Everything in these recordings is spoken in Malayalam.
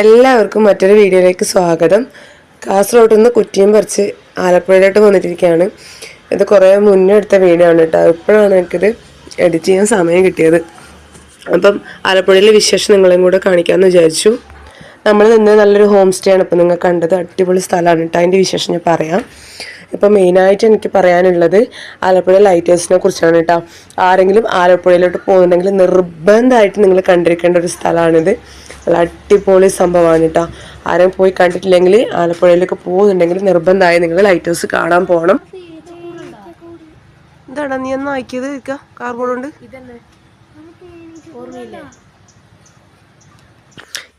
എല്ലാവർക്കും മറ്റൊരു വീഡിയോയിലേക്ക് സ്വാഗതം. കാസർഗോഡ് നിന്ന് കുറ്റിയും പറിച്ച് ആലപ്പുഴയിലോട്ട് വന്നിട്ടിരിക്കുകയാണ് ഇത് കുറേ മുന്നേ എടുത്ത വീഡിയോ ആണ് കേട്ടോ. ഇപ്പോഴാണ് എനിക്കിത് എഡിറ്റ് ചെയ്യാൻ സമയം കിട്ടിയത്. അപ്പം ആലപ്പുഴയിലെ വിശേഷം നിങ്ങളെയും കൂടെ കാണിക്കാമെന്ന് വിചാരിച്ചു. നമ്മൾ നിന്ന് നല്ലൊരു ഹോം സ്റ്റേ ആണ്. ഇപ്പം നിങ്ങൾ കണ്ടത് അടിപൊളി സ്ഥലമാണ് കേട്ടോ. അതിന്റെ വിശേഷം ഞാൻ പറയാം. ഇപ്പം മെയിനായിട്ട് എനിക്ക് പറയാനുള്ളത് ആലപ്പുഴ ലൈറ്റ് ഹൗസിനെ കുറിച്ചാണ് കേട്ടോ ആരെങ്കിലും ആലപ്പുഴയിലോട്ട് പോകുന്നുണ്ടെങ്കിൽ നിർബന്ധമായിട്ട് നിങ്ങൾ കണ്ടിരിക്കേണ്ട ഒരു സ്ഥലമാണിത്. നല്ല അടിപൊളി സംഭവമാണ് കേട്ടോ ആരും പോയി കണ്ടിട്ടില്ലെങ്കിൽ ആലപ്പുഴയിലൊക്കെ പോകുന്നുണ്ടെങ്കിൽ നിർബന്ധമായി നിങ്ങൾ ലൈറ്റ് ഹൗസ് കാണാൻ പോകണം എന്താടാ നീ ഒന്ന് ആക്കിയത്? കാർബോർഡ് കൊണ്ട്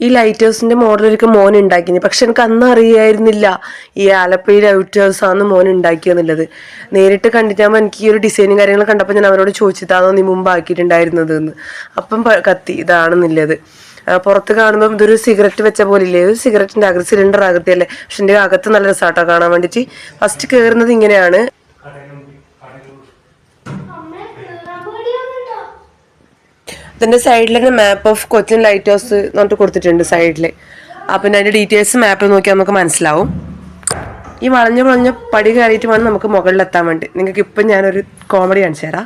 ഈ ലൈറ്റ് ഹൗസിന്റെ മോഡൽ ഒരിക്കൽ മോൻ ഉണ്ടാക്കിന്. പക്ഷെ എനിക്ക് അന്ന് അറിയായിരുന്നില്ല ഈ ആലപ്പുഴ ലൈറ്റ് ഹൗസ് ആണ് മോൻ ഉണ്ടാക്കിയെന്നുള്ളത് നേരിട്ട് കണ്ടിട്ടാകുമ്പോൾ എനിക്ക് ഈ ഒരു ഡിസൈനും കാര്യങ്ങളും കണ്ടപ്പോൾ ഞാൻ അവരോട് ചോദിച്ചിട്ടാണോ നീ മുമ്പ് ആക്കിയിട്ടുണ്ടായിരുന്നത് എന്ന്. അപ്പം കത്തി ഇതാണെന്നുള്ളത്. പുറത്ത് കാണുമ്പോൾ ഇതൊരു സിഗരറ്റ് വെച്ച പോലെ ഇല്ലേ ഒരു സിഗരറ്റിന്റെ അകത്ത് സിലിണ്ടർ അകത്തല്ലേ പക്ഷെ എന്റെ അകത്ത് നല്ല രസമാട്ടോ കാണാൻ വേണ്ടിയിട്ട്. ഫസ്റ്റ് കയറുന്നത് ഇങ്ങനെയാണ്. ഇതിന്റെ സൈഡിൽ തന്നെ map of Cochin lighthouse എന്നിട്ട് കൊടുത്തിട്ടുണ്ട് സൈഡിൽ അപ്പം അതിന്റെ ഡീറ്റെയിൽസ് മാപ്പ് നോക്കിയാൽ നമുക്ക് മനസ്സിലാവും. ഈ വളഞ്ഞ വളഞ്ഞ പടി കയറിയിട്ട് വേണം നമുക്ക് മുകളിലെത്താൻ വേണ്ടി. നിങ്ങൾക്ക് ഇപ്പം ഞാനൊരു കോമഡി കാണിച്ചു തരാം.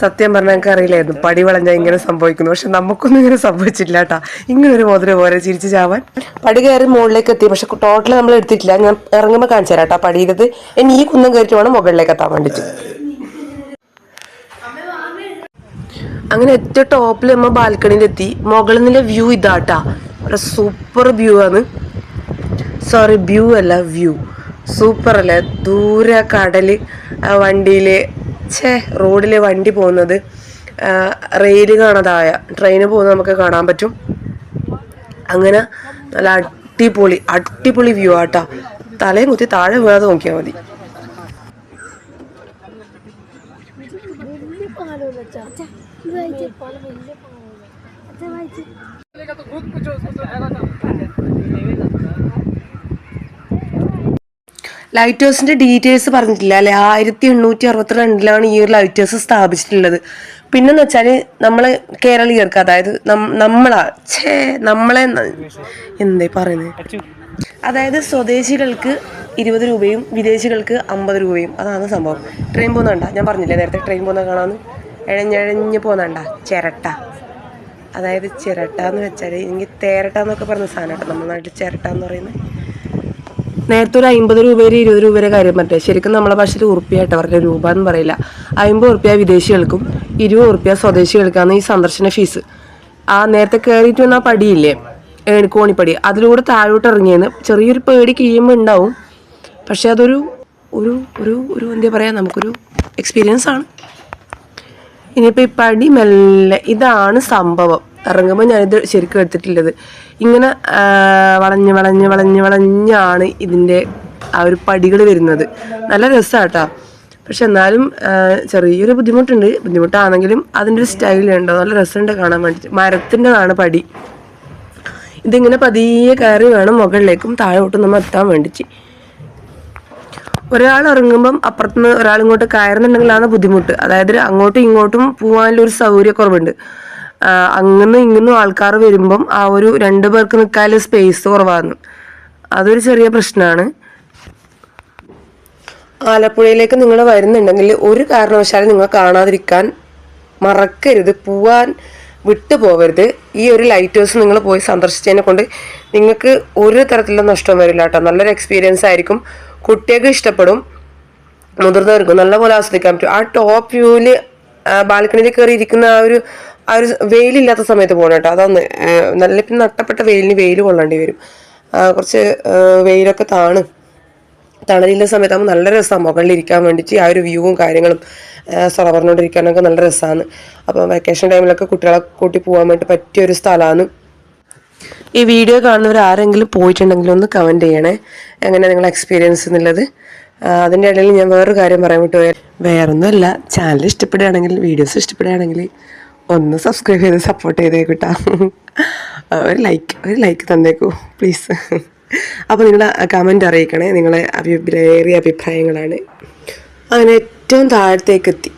സത്യം പറഞ്ഞാൽ ഞങ്ങൾക്ക് അറിയില്ലായിരുന്നു പടി വളഞ്ഞാൽ ഇങ്ങനെ സംഭവിക്കുന്നു. പക്ഷെ നമുക്കൊന്നും ഇങ്ങനെ സംഭവിച്ചില്ല കേട്ടാ ഇങ്ങനെ ഒരു മോതിര പോലെ ചിരിച്ചു ചാവാൻ. പടി കയറി മുകളിലേക്ക് എത്തി. പക്ഷെ ടോട്ടൽ നമ്മൾ എടുത്തിട്ടില്ല. ഞാൻ ഇറങ്ങുമ്പോൾ കാണിച്ചു തരാം കേട്ടോ പടിയിലത് ഇനി ഈ കുന്നം കയറിയിട്ട് വേണം മുകളിലേക്ക് എത്താൻ വേണ്ടിയിട്ട് അങ്ങനെ ഏറ്റവും ടോപ്പിൽ നമ്മൾ ബാൽക്കണിയിലെത്തി. മുകളിൽ നിന്നുള്ള വ്യൂ ഇതാട്ടാ സൂപ്പർ വ്യൂ ആണ്. സോറി വ്യൂ അല്ല വ്യൂ സൂപ്പർ അല്ലേ. ദൂരെ കടൽ ആ വണ്ടിയിൽ ഛേ റോഡിൽ വണ്ടി പോകുന്നത് റെയിൽ കാണാതായ ട്രെയിന് പോകുന്നത് നമുക്ക് കാണാൻ പറ്റും. അങ്ങനെ നല്ല അടിപൊളി അടിപൊളി വ്യൂ ആട്ടാ. തലയും കുത്തി താഴെ വീഴാതെ നോക്കിയാൽ മതി. ലൈറ്റ് ഹൗസിന്റെ ഡീറ്റെയിൽസ് പറഞ്ഞിട്ടില്ല അല്ലെ? ആയിരത്തി എണ്ണൂറ്റി അറുപത്തിരണ്ടിലാണ് ഈ ഒരു ലൈറ്റ് ഹൗസ് സ്ഥാപിച്ചിട്ടുള്ളത്. പിന്നെന്ന് വെച്ചാൽ നമ്മൾ കേരളീയർക്ക് അതായത് നമ്മളാ ഛേ നമ്മളെ എന്തേ പറയുന്നത് അതായത് സ്വദേശികൾക്ക് ഇരുപത് രൂപയും വിദേശികൾക്ക് അമ്പത് രൂപയും. അതാണ് സംഭവം. ട്രെയിൻ പോകുന്നുണ്ട ഞാൻ പറഞ്ഞില്ലേ നേരത്തെ ട്രെയിൻ പോകുന്ന കാണാന്ന് എഴഞ്ഞഴഞ്ഞ് പോകുന്നുണ്ട ചിരട്ട. അതായത് ചിരട്ട എന്ന് വെച്ചാൽ എനിക്ക് തേരട്ട എന്നൊക്കെ പറഞ്ഞ സാധനം കേട്ടോ നമ്മുടെ നാട്ടിൽ ചിരട്ട എന്ന് പറയുന്നത്. നേരത്തെ ഒരു അമ്പത് രൂപ വരെ ഇരുപത് രൂപ വരെ കാര്യം പറ്റേ ശരിക്കും നമ്മളെ ഭാഷയിൽ ഉറുപ്പിയായിട്ട് അവരുടെ രൂപ എന്ന് പറയില്ല. അമ്പത് ഉറുപ്പ്യ വിദേശികൾക്കും ഇരുപത് ഉറുപ്പ്യ സ്വദേശികൾക്കാണ് ഈ സന്ദർശന ഫീസ്. ആ നേരത്തെ കയറിയിട്ട് വന്ന പടിയില്ലേ കോണിപ്പടി അതിലൂടെ താഴോട്ട് ഇറങ്ങിയെന്ന് ചെറിയൊരു പേടി കീഴുമ്പോൾ ഉണ്ടാവും. പക്ഷെ അതൊരു ഒരു ഒരു ഒരു എന്താ പറയുക നമുക്കൊരു എക്സ്പീരിയൻസ് ആണ്. ഇനിയിപ്പോൾ ഈ പടി മെല്ലെ ഇതാണ് സംഭവം. ഇറങ്ങുമ്പോൾ ഞാനിത് ശരിക്കും എടുത്തിട്ടുള്ളത്. ഇങ്ങനെ വളഞ്ഞ് വളഞ്ഞ് വളഞ്ഞ് വളഞ്ഞാണ് ഇതിന്റെ ആ ഒരു പടികൾ വരുന്നത്. നല്ല രസമാട്ടോ പക്ഷെ എന്നാലും ചെറിയൊരു ബുദ്ധിമുട്ടുണ്ട്. ബുദ്ധിമുട്ടാണെങ്കിലും അതിന്റെ ഒരു സ്റ്റൈലുണ്ടോ നല്ല രസമുണ്ട് കാണാൻ വേണ്ടിയിട്ട് മരത്തിന്റെതാണ് പടി. ഇതിങ്ങനെ പതിയെ കയറി വേണം മുകളിലേക്കും താഴോട്ടും നമ്മൾ എത്താൻ വേണ്ടിയിട്ട് ഒരാൾ ഇറങ്ങുമ്പം അപ്പുറത്തുനിന്ന് ഒരാൾ ഇങ്ങോട്ട് കയറുന്നുണ്ടെങ്കിലാണ് ബുദ്ധിമുട്ട്. അതായത് അങ്ങോട്ടും ഇങ്ങോട്ടും പോകാനുള്ള ഒരു സൗകര്യക്കുറവുണ്ട് അങ്ങന്നും ഇങ്ങനെ ആൾക്കാർ വരുമ്പം ആ ഒരു രണ്ടു പേർക്ക് നിൽക്കാനുള്ള സ്പേസ് കുറവാണ് അതൊരു ചെറിയ പ്രശ്നമാണ് ആലപ്പുഴയിലേക്ക് നിങ്ങൾ വരുന്നുണ്ടെങ്കിൽ ഒരു കാരണവശാലും നിങ്ങൾ കാണാതിരിക്കാൻ മറക്കരുത്. പോവാൻ വിട്ടു പോവരുത്. ഈ ഒരു ലൈറ്റ് ഹൗസ് നിങ്ങൾ പോയി സന്ദർശിച്ചതിനെ കൊണ്ട് നിങ്ങൾക്ക് ഒരു തരത്തിലുള്ള നഷ്ടം വരില്ല കേട്ടോ. നല്ലൊരു എക്സ്പീരിയൻസ് ആയിരിക്കും. കുട്ടികൾക്ക് ഇഷ്ടപ്പെടും. മുതിർന്നവർക്കും നല്ലപോലെ ആസ്വദിക്കാൻ പറ്റും. ആ ടോപ്പ് വ്യൂവിൽ ബാൽക്കണിയിൽ കയറി ഇരിക്കുന്ന ആ ഒരു ആ ഒരു വെയിലില്ലാത്ത സമയത്ത് പോകണം കേട്ടോ. അതൊന്ന് നല്ല പിന്നെ നട്ടപ്പെട്ട വെയിലിന് വെയിൽ കൊള്ളേണ്ടി വരും. കുറച്ച് വെയിലൊക്കെ താണ് തണലിന്റെ സമയത്താകുമ്പോൾ നല്ല രസമാണ് മുകളിൽ ഇരിക്കാൻ വേണ്ടിയിട്ട് ആ ഒരു വ്യൂവും കാര്യങ്ങളും സ്ഥലം പറഞ്ഞുകൊണ്ടിരിക്കാനൊക്കെ നല്ല രസമാണ് അപ്പോൾ വെക്കേഷൻ ടൈമിലൊക്കെ കുട്ടികളെ കൂട്ടി പോകാൻ വേണ്ടി പറ്റിയ ഒരു സ്ഥലമാണ് ഈ വീഡിയോ കാണുന്നവർ ആരെങ്കിലും പോയിട്ടുണ്ടെങ്കിൽ ഒന്ന് കമന്റ് ചെയ്യണേ. എങ്ങനെ നിങ്ങളുടെ എക്സ്പീരിയൻസ് എന്നുള്ളത്? അതിന്റെ ഇടയിൽ ഞാൻ വേറൊരു കാര്യം പറയാൻ വിട്ടു പോയാൽ വേറൊന്നുമല്ല. ചാനൽ ഇഷ്ടപ്പെടുകയാണെങ്കിൽ വീഡിയോസ് ഇഷ്ടപ്പെടുകയാണെങ്കിൽ ഒന്ന് സബ്സ്ക്രൈബ് ചെയ്ത് സപ്പോർട്ട് ചെയ്തേക്കൂട്ടാ ഒരു ലൈക്ക് ഒരു ലൈക്ക് തന്നേക്കൂ പ്ലീസ് അപ്പോൾ നിങ്ങൾ കമന്റ് അറിയിക്കണേ നിങ്ങളെ അഭിപ്രായ അഭിപ്രായങ്ങളാണ്. അങ്ങനെ ഏറ്റവും താഴത്തേക്ക് എത്തി.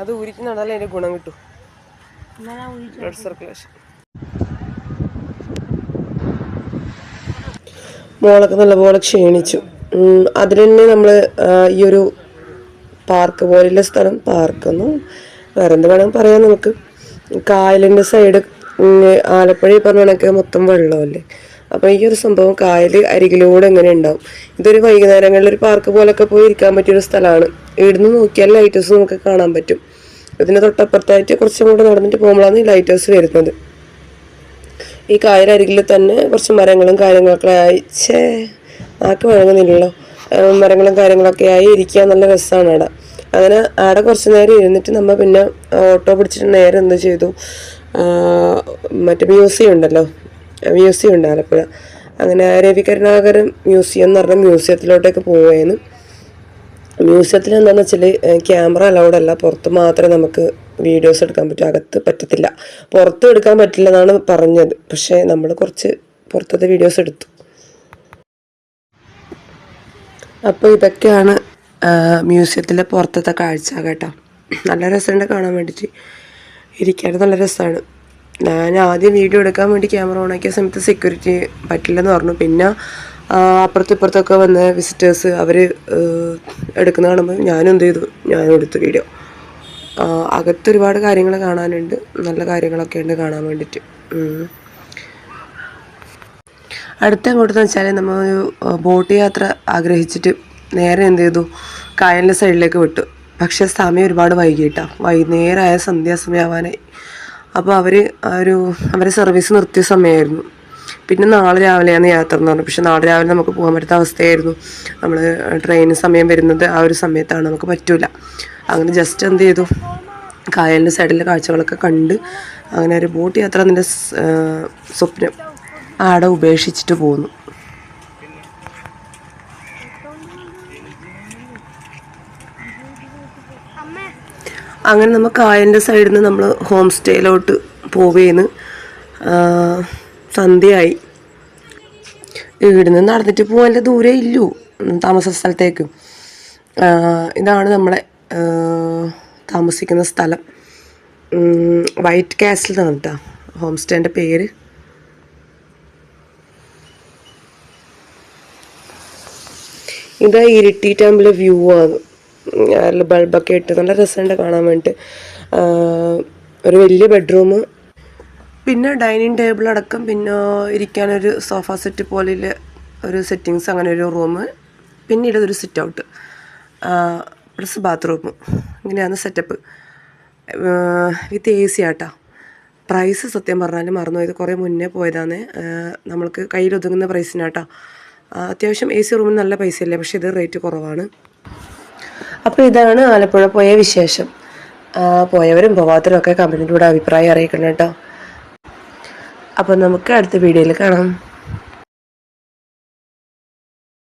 അത് ഊരിക്ക് നടന്നാലേ അതിന്റെ ഗുണം കിട്ടും. ബ്ലഡ് സർക്കുലേഷൻ മോളൊക്കെ നല്ലപോലെ ക്ഷീണിച്ചു. അതിന് തന്നെ നമ്മൾ ഈ ഒരു പാർക്ക് പോലെയുള്ള സ്ഥലം പാർക്കൊന്നും വേറെ എന്ത് വേണമെങ്കിൽ പറയാം നമുക്ക്. കായലിന്റെ സൈഡ് ആലപ്പുഴ പറഞ്ഞ കണക്ക് മൊത്തം വെള്ളമല്ലേ? അപ്പോൾ ഈ ഒരു സംഭവം കായൽ അരികിലൂടെ എങ്ങനെ ഉണ്ടാവും? ഇതൊരു വൈകുന്നേരങ്ങളിൽ ഒരു പാർക്ക് പോലൊക്കെ പോയി ഇരിക്കാൻ പറ്റിയൊരു സ്ഥലമാണ്. ഇവിടുന്ന് നോക്കിയാൽ ലൈറ്റ് ഹൗസ് നമുക്ക് കാണാൻ പറ്റും. ഇതിന് തൊട്ടപ്പുറത്തായിട്ട് കുറച്ചും കൂടെ നടന്നിട്ട് പോകുമ്പോഴാണ് ഈ ലൈറ്റ് ഹൗസ് വരുന്നത്. ഈ കായലരികിൽ തന്നെ കുറച്ച് മരങ്ങളും കാര്യങ്ങളൊക്കെ ആയി. ഛേ ആക്ക് വഴങ്ങുന്നില്ലല്ലോ മരങ്ങളും കാര്യങ്ങളൊക്കെ ആയി ഇരിക്കാൻ നല്ല രസമാണ് അവിടെ അങ്ങനെ അവിടെ കുറച്ച് നേരം ഇരുന്നിട്ട് നമ്മൾ പിന്നെ ഓട്ടോ പിടിച്ചിട്ട് നേരെ എന്ത് ചെയ്തു? മറ്റേ മ്യൂസിയം ഉണ്ടല്ലോ. മ്യൂസിയം ഉണ്ട് ആലപ്പുഴ. അങ്ങനെ രവി മ്യൂസിയം എന്ന് പറഞ്ഞ മ്യൂസിയത്തിലോട്ടേക്ക് പോവുകയെന്ന് മ്യൂസിയത്തിൽ എന്താണെന്ന് വെച്ചാൽ ക്യാമറ അലൗഡ് അല്ല. പുറത്ത് മാത്രമേ നമുക്ക് വീഡിയോസ് എടുക്കാൻ പറ്റൂ. അകത്ത് പറ്റത്തില്ല. പുറത്ത് എടുക്കാൻ പറ്റില്ല എന്നാണ് പറഞ്ഞത്. പക്ഷേ നമ്മൾ കുറച്ച് പുറത്തത്തെ വീഡിയോസ് എടുത്തു. അപ്പോൾ ഇതൊക്കെയാണ് മ്യൂസിയത്തിലെ പുറത്തത്തെ കാഴ്ച കേട്ടോ. നല്ല രസമുണ്ട് കാണാൻ വേണ്ടിയിട്ട്. ഇരിക്കാൻ നല്ല രസമാണ്. ഞാൻ ആദ്യം വീഡിയോ എടുക്കാൻ വേണ്ടി ക്യാമറ ഓണാക്കിയ സമയത്ത് സെക്യൂരിറ്റി പറ്റില്ലെന്ന് പറഞ്ഞു. പിന്നെ അപ്പുറത്തും ഇപ്പുറത്തൊക്കെ വന്ന വിസിറ്റേഴ്സ് അവർ എടുക്കുന്ന കാണുമ്പോൾ ഞാനും എന്ത് ചെയ്തു? ഞാനും എടുത്തു വീഡിയോ അകത്തൊരുപാട് കാര്യങ്ങൾ കാണാനുണ്ട്. നല്ല കാര്യങ്ങളൊക്കെ ഉണ്ട് കാണാൻ വേണ്ടിയിട്ട്. അടുത്ത എങ്ങോട്ടെന്ന് വെച്ചാൽ നമ്മൾ ബോട്ട് യാത്ര ആഗ്രഹിച്ചിട്ട് നേരെ എന്ത് ചെയ്തു? കായലിന്റെ സൈഡിലേക്ക് വിട്ടു. പക്ഷേ സമയം ഒരുപാട് വൈകിട്ടാണ് വൈകുന്നേരമായ സന്ധ്യാസമയമാവാനായി അപ്പോൾ അവർ ഒരു അവരെ സർവീസ് നിർത്തിയ സമയമായിരുന്നു പിന്നെ നാളെ രാവിലെയാണ് യാത്ര എന്ന് പറഞ്ഞു. പക്ഷെ നാളെ രാവിലെ നമുക്ക് പോകാൻ പറ്റാത്ത അവസ്ഥയായിരുന്നു. നമ്മൾ ട്രെയിൻ സമയം വരുന്നത് ആ ഒരു സമയത്താണ്. നമുക്ക് പറ്റൂല. അങ്ങനെ ജസ്റ്റ് എന്ത് ചെയ്തു? കായലിന്റെ സൈഡിലെ കാഴ്ചകളൊക്കെ കണ്ട് അങ്ങനെ ഒരു ബോട്ട് യാത്ര നിന്റെ സ്വപ്നം ആടെ ഉപേക്ഷിച്ചിട്ട് പോന്നു. അങ്ങനെ നമ്മൾ കായന്റെ സൈഡിൽ നിന്ന് നമ്മൾ ഹോം സ്റ്റേയിലോട്ട് പോവേന്ന് സന്ധ്യയായി. ഇവിടുന്ന് നടന്നിട്ട് പോകാൻ ദൂരേ ഇല്ലൂ താമസ സ്ഥലത്തേക്ക്. ഇതാണ് നമ്മളെ താമസിക്കുന്ന സ്ഥലം. വൈറ്റ് കാസിൽ എന്നാണ് ഹോം സ്റ്റേന്റെ പേര്. ഇത് ഇരിട്ടി ടെമ്പിൾ വ്യൂ ആണ് അതിൽ ബൾബൊക്കെ ഇട്ട് നല്ല രസമുണ്ട് കാണാൻ വേണ്ടിയിട്ട് ഒരു വലിയ ബെഡ്റൂം പിന്നെ ഡൈനിങ് ടേബിൾ അടക്കം പിന്നെ ഇരിക്കാനൊരു സോഫ സെറ്റ് പോലെ ഒരു സെറ്റിങ്സ് അങ്ങനെ ഒരു റൂം പിന്നീട് ഒരു സിറ്റ് ഔട്ട് പ്ലസ് ബാത്റൂം ഇങ്ങനെയാണ് setup with A C auto. Price സത്യം പറഞ്ഞാൽ മറന്നു ഇത് കുറേ മുന്നേ പോയതാണ്. നമ്മൾക്ക് കയ്യിലൊതുങ്ങുന്ന പ്രൈസിനാട്ടാ അത്യാവശ്യം എ സി റൂമിന് നല്ല പൈസയല്ലേ പക്ഷേ ഇത് റേറ്റ് കുറവാണ്. അപ്പോൾ ഇതാണ് ആലപ്പുഴ പോയ വിശേഷം. പോയവരും പോവാത്തവരും ഒക്കെ കമ്പനിയുടെ അഭിപ്രായം അറിയിക്കണം കേട്ടോ. അപ്പോൾ നമുക്ക് അടുത്ത വീഡിയോയിൽ കാണാം.